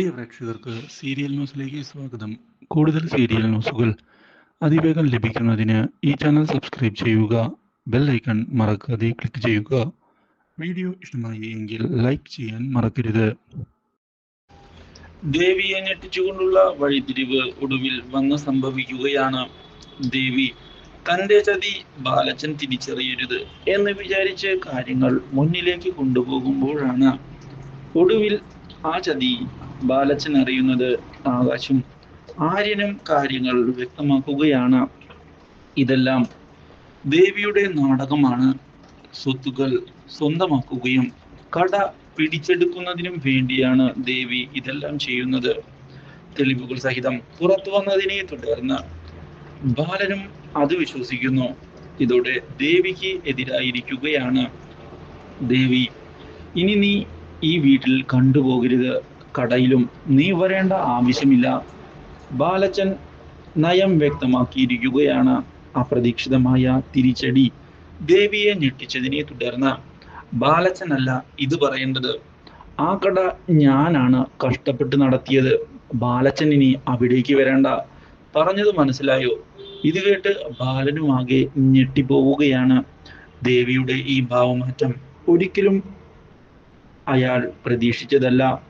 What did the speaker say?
പ്രിയ പ്രേക്ഷകർക്ക് സീരിയൽ ന്യൂസിലേക്ക് സ്വാഗതം. കൂടുതൽ സീരിയൽ ന്യൂസുകൾ അതിവേഗം ലഭിക്കുന്നതിന് ഈ ചാനൽ സബ്സ്ക്രൈബ് ചെയ്യുക ബെൽ ഐക്കൺ മറക്കാതെ ക്ലിക്ക് ചെയ്യുക. വീഡിയോ ഇഷ്ടമായി എങ്കിൽ ലൈക്ക് ചെയ്യാൻ മറക്കരുത്. ദേവിയെ ഞെട്ടിച്ചുകൊണ്ടുള്ള വഴിതിരിവ് ഒടുവിൽ വന്ന് സംഭവിക്കുകയാണ്. ദേവി തന്റെ ചതി ബാലച്ചൻ തിരിച്ചറിയരുത് എന്ന് വിചാരിച്ച് കാര്യങ്ങൾ മുന്നിലേക്ക് കൊണ്ടുപോകുമ്പോഴാണ് ഒടുവിൽ ആ ചതി ബാലച്ചൻ അറിയുന്നത് ആകാശും. ആര്യനും കാര്യങ്ങൾ വ്യക്തമാക്കുകയാണ്. ഇതെല്ലാം ദേവിയുടെ നാടകമാണ്. സ്വത്തുക്കൾ സ്വന്തമാക്കുകയും കട പിടിച്ചെടുക്കുന്നതിനും വേണ്ടിയാണ് ദേവി ഇതെല്ലാം ചെയ്യുന്നത്. തെളിവുകൾ സഹിതം പുറത്തു വന്നതിനെ തുടർന്ന് ബാലനും അത് വിശ്വസിക്കുന്നു. ഇതോടെ ദേവിക്ക് എതിരായിരിക്കുകയാണ്. ദേവി ഇനി നീ ഈ വീട്ടിൽ കണ്ടുപോകരുത്. കടയിലും നീ വരേണ്ട ആവശ്യമില്ല. ബാലച്ചൻ നയം വ്യക്തമാക്കിയിരിക്കുകയാണ്. അപ്രതീക്ഷിതമായ തിരിച്ചടി ദേവിയെ ഞെട്ടിച്ചതിനെ തുടർന്ന് ബാലച്ചനല്ല ഇത് പറയേണ്ടത്. ആ കട ഞാനാണ് കഷ്ടപ്പെട്ട് നടത്തിയത്. ബാലച്ചൻ ഇനി അവിടേക്ക് വരേണ്ട. പറഞ്ഞത് മനസ്സിലായോ? ഇത് കേട്ട് ബാലനും ബാലനുമാകെ ഞെട്ടിപ്പോവുകയാണ് ദേവിയുടെ ഈ ഭാവമാറ്റം. ഒരിക്കലും അയാൾ പ്രതീക്ഷിച്ചതല്ല.